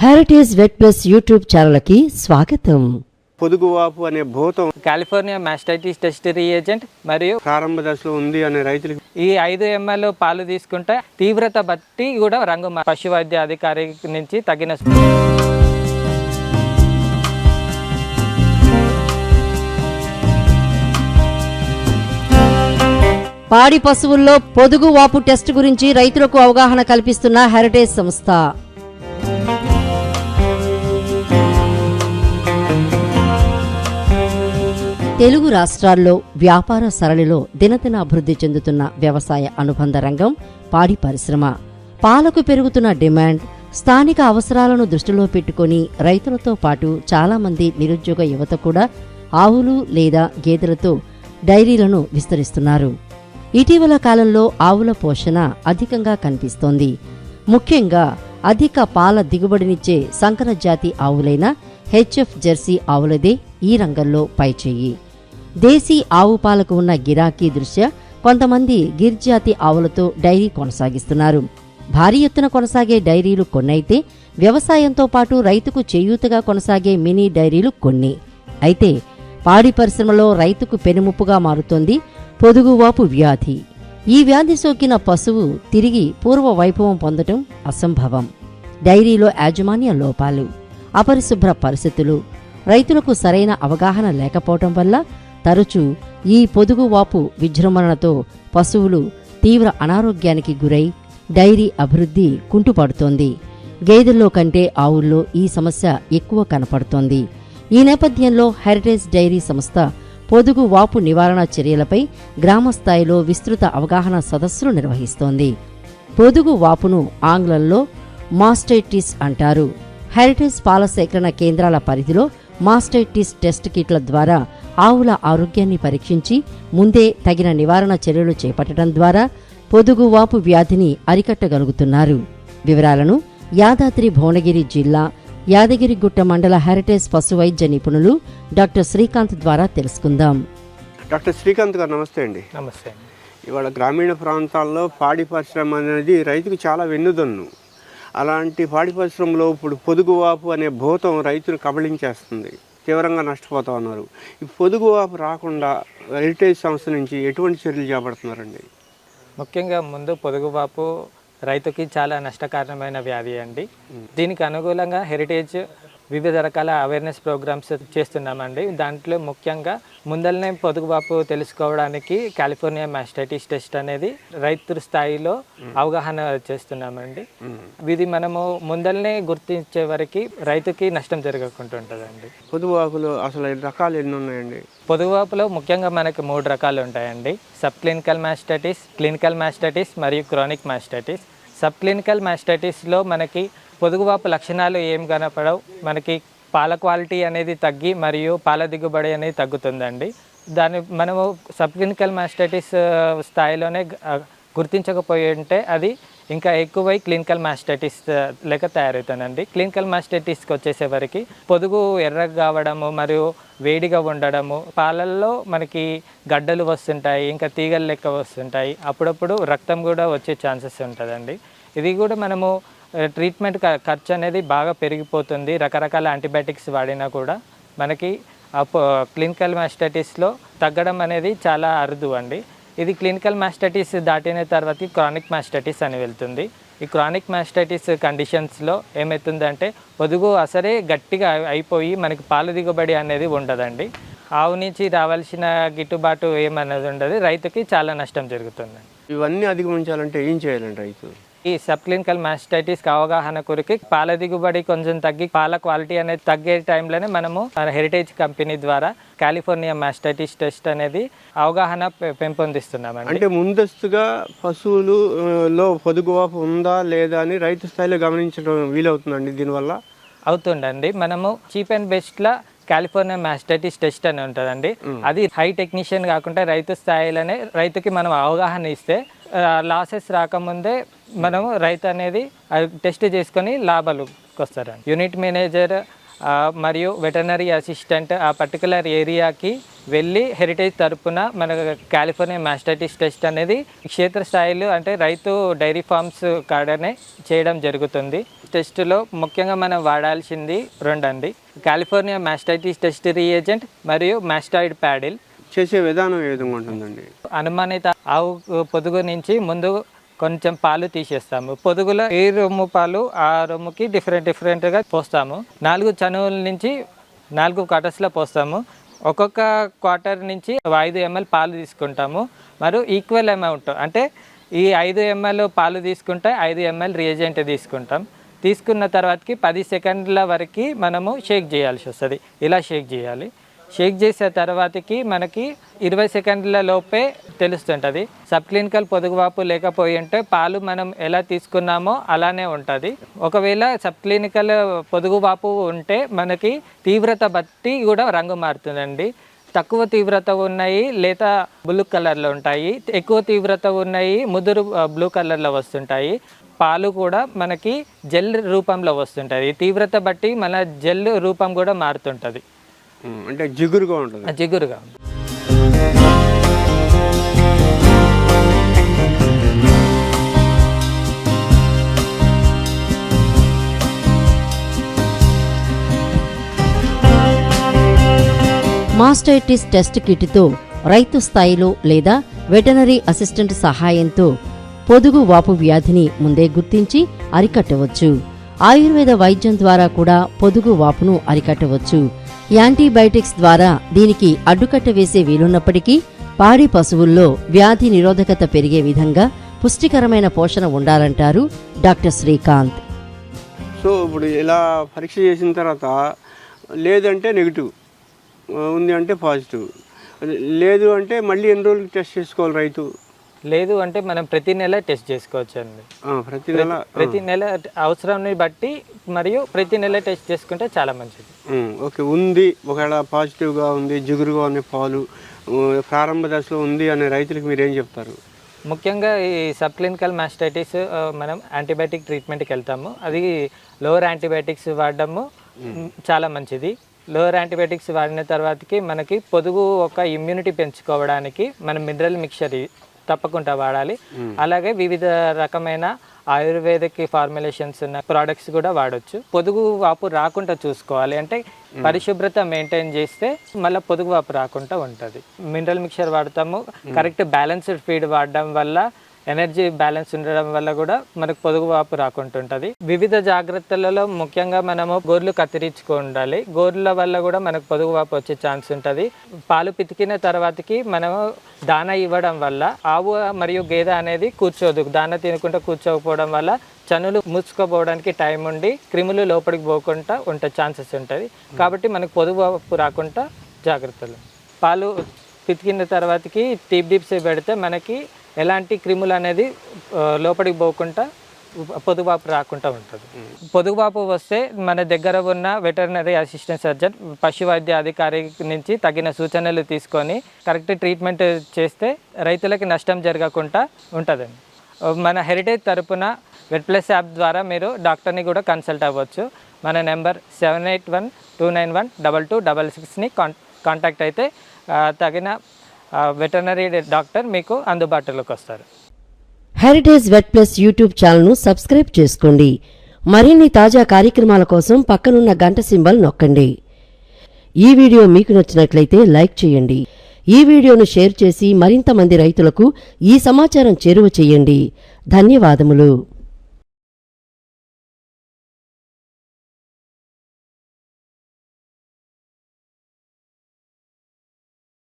Heritage vet plus YouTube ఛానల్కి స్వాగతం పొదుగువాపు అనే భూతం కాలిఫోర్నియా మాస్టైటిస్ టెస్ట్ రియేజెంట్ మరియు ప్రారంభ దశలో ఉంది అనే రైతులకి ఈ ఐదు ఎంఎల్ పాలు తీసుకుంటే తీవ్రత బట్టి కూడా రంగు పశు వైద్య అధికారి నుంచి తగిన పాడి పశువుల్లో పొదుగు వాపు టెస్ట్ గురించి రైతులకు అవగాహన కల్పిస్తున్న హెరిటేజ్ సంస్థ. తెలుగు రాష్ట్రాల్లో వ్యాపార సరళిలో దినదిన అభివృద్ధి చెందుతున్న వ్యవసాయ అనుబంధ రంగం పాడి పరిశ్రమ. పాలకు పెరుగుతున్న డిమాండ్ స్థానిక అవసరాలను దృష్టిలో పెట్టుకొని రైతులతో పాటు చాలామంది నిరుద్యోగ యువత కూడా ఆవులు లేదా గేదెలతో డైరీలను విస్తరిస్తున్నారు. ఇటీవల కాలంలో ఆవుల పోషణ అధికంగా కనిపిస్తోంది. ముఖ్యంగా అధిక పాల దిగుబడినిచ్చే సంకర జాతి ఆవులైన హెచ్ఎఫ్ జెర్సీ ఆవులదే ఈ రంగంలో పైచేయి. దేశీ ఆవు పాలకు ఉన్న గిరాకీ దృష్ట్యా కొంతమంది గిర్జాతి ఆవులతో డైరీ కొనసాగిస్తున్నారు. భారీ ఎత్తున కొనసాగే డైరీలు కొన్నైతే వ్యవసాయంతో పాటు రైతుకు చేయూతగా కొనసాగే మినీ డైరీలు కొన్ని. అయితే పాడి పరిశ్రమలో రైతుకు పెనుముప్పుగా మారుతోంది పొదుగువాపు వ్యాధి. ఈ వ్యాధి సోకిన పశువు తిరిగి పూర్వ వైభవం పొందటం అసంభవం. డైరీలో యాజమాన్య లోపాలు అపరిశుభ్ర పరిస్థితులు రైతులకు సరైన అవగాహన లేకపోవటం వల్ల తరచూ ఈ పొదుగువాపు విజృంభణతో పశువులు తీవ్ర అనారోగ్యానికి గురై డైరీ అభివృద్ధి కుంటుపడుతోంది. గేదెల్లో కంటే ఆవుల్లో ఈ సమస్య ఎక్కువ కనపడుతోంది. ఈ నేపథ్యంలో హెరిటేజ్ డైరీ సంస్థ పొదుగు వాపు నివారణ చర్యలపై గ్రామస్థాయిలో విస్తృత అవగాహన సదస్సులు నిర్వహిస్తోంది. పొదుగు వాపును ఆంగ్లంలో మాస్టైటిస్ అంటారు. హెరిటేజ్ పాల సేకరణ కేంద్రాల పరిధిలో మాస్టైటిస్ టెస్ట్ కిట్ల ద్వారా ఆవుల ఆరోగ్యాన్ని పరీక్షించి ముందే తగిన నివారణ చర్యలు చేపట్టడం ద్వారా పొదుగు వాపు వ్యాధిని అరికట్టగలుగుతున్నారు. వివరాలను యాదాద్రి భువనగిరి జిల్లా యాదగిరిగుట్ట మండల హెరిటేజ్ పశు వైద్య నిపుణులు డాక్టర్ శ్రీకాంత్ ద్వారా తెలుసుకుందాం. డాక్టర్ శ్రీకాంత్ గారు నమస్తే అండి. నమస్తే ఇవాళ గ్రామీణ ప్రాంతాల్లో పాడి పరిశ్రమ అనేది రైతుకు చాలా వెన్నుదన్ను. అలాంటి పాడి పరిశ్రమలో ఇప్పుడు పొదుగువాపు అనే భూతం రైతును కబళించేస్తుంది. తీవ్రంగా నష్టపోతా ఉన్నారు. ఈ పొదుగువాపు రాకుండా హెరిటేజ్ సంస్థ నుంచి ఎటువంటి చర్యలు చేపడుతున్నారండి? ముఖ్యంగా ముందు పొదుగుబాపు రైతుకి చాలా నష్టకారణమైన వ్యాధి అండి. దీనికి అనుకూలంగా హెరిటేజ్ వివిధ రకాల అవేర్నెస్ ప్రోగ్రామ్స్ చేస్తున్నామండి. దాంట్లో ముఖ్యంగా ముందలనే పొదుగుబాపు తెలుసుకోవడానికి కాలిఫోర్నియా మాస్టైటిస్ టెస్ట్ అనేది రైతు స్థాయిలో అవగాహన చేస్తున్నామండి. ఇది మనము ముందలనే గుర్తించే వరకు రైతుకి నష్టం జరగకుండా ఉంటుందండి. పొదుగువాపులో అసలు రకాలు ఎన్ని ఉన్నాయండి? పొదుగువాపులో ముఖ్యంగా మనకి మూడు రకాలు ఉంటాయండి. Sub clinical mastitis clinical mastitis మరియు క్రానిక్ మాస్టైటిస్ సబ్ క్లినికల్ మాస్టైటిస్లో మనకి పొదుగువాపు లక్షణాలు ఏం కనపడవు. మనకి పాల క్వాలిటీ అనేది తగ్గి మరియు పాల దిగుబడి అనేది తగ్గుతుందండి. దాన్ని మనము సబ్ క్లినికల్ మాస్టైటిస్ స్థాయిలోనే గుర్తించకపోయి ఉంటే అది ఇంకా ఎక్కువై క్లినికల్ మాస్టైటిస్ లెక్క తయారవుతుందండి. క్లినికల్ మాస్టైటిస్కి వచ్చేసేవరకు పొదుగు ఎర్రగా కావడము మరియు వేడిగా ఉండడము పాలల్లో మనకి గడ్డలు వస్తుంటాయి ఇంకా తీగలు లెక్క వస్తుంటాయి. అప్పుడప్పుడు రక్తం కూడా వచ్చే ఛాన్సెస్ ఉంటుందండి. ఇది కూడా మనము ట్రీట్మెంట్ ఖర్చు అనేది బాగా పెరిగిపోతుంది. రకరకాల యాంటీబయాటిక్స్ వాడినా కూడా మనకి క్లినికల్ మాస్టటిస్లో తగ్గడం అనేది చాలా అరుదు అండి. ఇది క్లినికల్ మాస్టటిస్ దాటిన తర్వాత క్రానిక్ మాస్టటిస్ అని వెళ్తుంది. ఈ క్రానిక్ మాస్టైటిస్ కండిషన్స్లో ఏమవుతుందంటే పొదుగు అసలే గట్టిగా అయిపోయి మనకి పాల దిగుబడి అనేది ఉండదండి. ఆవు నుంచి రావాల్సిన గిట్టుబాటు ఏమన్నది ఉండదు. రైతుకి చాలా నష్టం జరుగుతుంది ఇవన్నీ అధిగమించాలంటే ఏం చేయాలండి రైతు? ఈ సబ్ క్లినికల్ మాస్టైటిస్ అవగాహన కొరికి పాల దిగుబడి కొంచెం తగ్గి పాల క్వాలిటీ అనేది తగ్గే టైంలోనే మనము మన హెరిటేజ్ కంపెనీ ద్వారా కాలిఫోర్నియా మాస్టైటిస్ టెస్ట్ అనేది అవగాహన పె- పెంపొందిస్తున్నామండి. అంటే ముందస్తుగా పశువులు లో పొదుగువాపు ఉందా లేదా అని రైతు స్థాయిలో గమనించడం వీలవుతుందండి దీనివల్ల? అవుతుండండి మనము చీప్ అండ్ బెస్ట్లా కాలిఫోర్నియా మాస్టైటిస్ టెస్ట్ అని ఉంటుందండి. అది హై టెక్నీషియన్ కాకుండా రైతు స్థాయిలోనే రైతుకి మనం అవగాహన ఇస్తే లాసెస్ రాకముందే మనము రైతు అనేది టెస్ట్ చేసుకొని లాభాలకు వస్తారండి యూనిట్ మేనేజర్ మరియు వెటర్నరీ అసిస్టెంట్ ఆ పర్టికులర్ ఏరియాకి వెళ్ళి హెరిటేజ్ తరపున మన కాలిఫోర్నియా మాస్టైటిస్ టెస్ట్ అనేది క్షేత్రస్థాయిలో అంటే రైతు డైరీ ఫార్మ్స్ కాడనే చేయడం జరుగుతుంది. టెస్టులో ముఖ్యంగా మనం వాడాల్సింది రెండండి. కాలిఫోర్నియా మాస్టైటిస్ టెస్ట్ రీఏజెంట్ మరియు మాస్టాయిడ్ ప్యాడిల్. చేసే విధానం ఏ విధంగా ఉంటుందండి? అనుమానిత ఆవు పొదుగు నుంచి ముందు కొంచెం పాలు తీసేస్తాము. పొదుగులో ఏ రొమ్ము పాలు ఆ రొమ్ముకి డిఫరెంట్ డిఫరెంట్గా పోస్తాము. నాలుగు చనువుల నుంచి నాలుగు క్వార్టర్స్లో పోస్తాము. ఒక్కొక్క క్వార్టర్ నుంచి ఐదు ఎంఎల్ పాలు తీసుకుంటాము. మరియు ఈక్వల్ అమౌంట్ అంటే ఈ ఐదు ఎంఎల్ పాలు తీసుకుంటే ఐదు ఎంఎల్ రియేజెంట్ తీసుకుంటాం. తీసుకున్న తర్వాతకి పది సెకండ్ల వరకు మనము షేక్ చేయాల్సి వస్తుంది. ఇలా షేక్ చేయాలి. షేక్ చేసే తర్వాతకి మనకి ఇరవై సెకండ్ల లోపే తెలుస్తుంటుంది. సబ్ క్లినికల్ పొదుగువాపు లేకపోయి ఉంటే పాలు మనం ఎలా తీసుకున్నామో అలానే ఉంటుంది. ఒకవేళ సబ్ క్లినికల్ పొదుగువాపు ఉంటే మనకి తీవ్రత బట్టి కూడా రంగు మారుతుందండి. తక్కువ తీవ్రత ఉన్నాయి లేత బ్లూ కలర్లో ఉంటాయి. ఎక్కువ తీవ్రత ఉన్నాయి ముదురు బ్లూ కలర్లో వస్తుంటాయి. పాలు కూడా మనకి జెల్ రూపంలో వస్తుంటుంది తీవ్రత బట్టి మన జెల్ రూపం కూడా మారుతుంటుంది. అంటే జిగురుగా ఉంటుంది. ఆ జిగురుగా మాస్టైటిస్ టెస్ట్ కిట్తో రైతు స్థాయిలో లేదా వెటనరీ అసిస్టెంట్ సహాయంతో పొదుగు వాపు వ్యాధిని ముందే గుర్తించి అరికట్టవచ్చు. ఆయుర్వేద వైద్యం ద్వారా కూడా పొదుగు వాపును అరికట్టవచ్చు. యాంటీబయాటిక్స్ ద్వారా దీనికి అడ్డుకట్ట వేసే వీలున్నప్పటికీ పాడి పశువుల్లో వ్యాధి నిరోధకత పెరిగే విధంగా పుష్టికరమైన పోషణ ఉండాలంటారు డాక్టర్ శ్రీకాంత్. సో ఇప్పుడు ఇలా పరీక్ష చేసిన తర్వాత లేదంటే నెగిటివ్ ఉంది అంటే పాజిటివ్. లేదు అంటే మళ్ళీ ఎన్ని రోజులు టెస్ట్ చేసుకోవాలి రైతు? లేదు అంటే మనం ప్రతి నెల టెస్ట్ చేసుకోవచ్చు అండి ప్రతి నెల ప్రతి నెల అవసరాన్ని బట్టి మరియు ప్రతి నెల టెస్ట్ చేసుకుంటే చాలా మంచిది. ఓకే ఉంది ఒకవేళ పాజిటివ్గా ఉంది జిగురుగా ఉంది పాలు ప్రారంభ దశలో ఉంది అనే రైతులకు మీరు ఏం చెప్తారు? ముఖ్యంగా ఈ సబ్ క్లినికల్ మాస్టైటిస్ మనం యాంటీబయాటిక్ ట్రీట్మెంట్కి వెళ్తాము. అది లోవర్ యాంటీబయాటిక్స్ వాడడము చాలా మంచిది. లోవర్ యాంటీబయాటిక్స్ వాడిన తర్వాతకి మనకి పొదుగు ఒక ఇమ్యూనిటీ పెంచుకోవడానికి మనం మినరల్ మిక్చర్ తప్పకుండా వాడాలి. అలాగే వివిధ రకమైన ఆయుర్వేదిక్ ఫార్ములేషన్స్ ఉన్న ప్రోడక్ట్స్ కూడా వాడొచ్చు. పొదుగు వాపు రాకుండా చూసుకోవాలి. అంటే పరిశుభ్రత మెయింటైన్ చేస్తే మళ్ళీ పొదుగు వాపు రాకుండా ఉంటుంది. మినరల్ మిక్చర్ వాడతాము. కరెక్ట్ బ్యాలెన్స్డ్ ఫీడ్ వాడడం వల్ల ఎనర్జీ బ్యాలెన్స్ ఉండడం వల్ల కూడా మనకు పొదుగు వాపు రాకుండా ఉంటుంది వివిధ జాగ్రత్తలలో ముఖ్యంగా మనము గోర్లు కత్తిరించుకో ఉండాలి గోర్ల వల్ల కూడా మనకు పొదుగు వాపు వచ్చే ఛాన్స్ ఉంటుంది. పాలు పితికిన తర్వాతకి మనము దాన ఇవ్వడం వల్ల ఆవు మరియు గేదె అనేది కూర్చోదు. దాన తినకుండా కూర్చోకపోవడం వల్ల చనులు మూసుకోపోవడానికి టైం ఉండి క్రిములు లోపలికి పోకుండా ఉంటే ఛాన్సెస్ ఉంటుంది. కాబట్టి మనకు పొదుగు వాపు రాకుండా జాగ్రత్తలు. పాలు పితికిన తర్వాతకి టీప్ డిప్స్ పెడితే మనకి ఎలాంటి క్రిములు అనేది లోపలికి పోకుండా పొదుగుబాపు రాకుండా ఉంటుంది. పొదుగుబాపు వస్తే మన దగ్గర ఉన్న వెటర్నరీ అసిస్టెంట్ సర్జన్ పశు వైద్య అధికారి నుంచి తగిన సూచనలు తీసుకొని కరెక్ట్ ట్రీట్మెంట్ చేస్తే రైతులకి నష్టం జరగకుండా ఉంటుందండి. మన హెరిటేజ్ తరపున వెట్ ప్లస్ యాప్ ద్వారా మీరు డాక్టర్ని కూడా కన్సల్ట్ అవ్వచ్చు. మన number seven eight one two nine one double two double సిక్స్ని contact అయితే తగిన వెటర్నరీ డాక్టర్ మీకు అందుబాటులోకి వస్తారు. హెరిటేజ్ వెట్ ప్లస్ యూట్యూబ్ ఛానల్ను సబ్స్క్రైబ్ చేసుకోండి. మరిన్ని తాజా కార్యక్రమాల కోసం పక్కనున్న గంట సింబల్ నొక్కండి. ఈ వీడియో మీకు నచ్చినట్లయితే లైక్ చేయండి. ఈ వీడియోను షేర్ చేసి మరింత మంది రైతులకు ఈ సమాచారం చేరువ చేయండి. ధన్యవాదములు.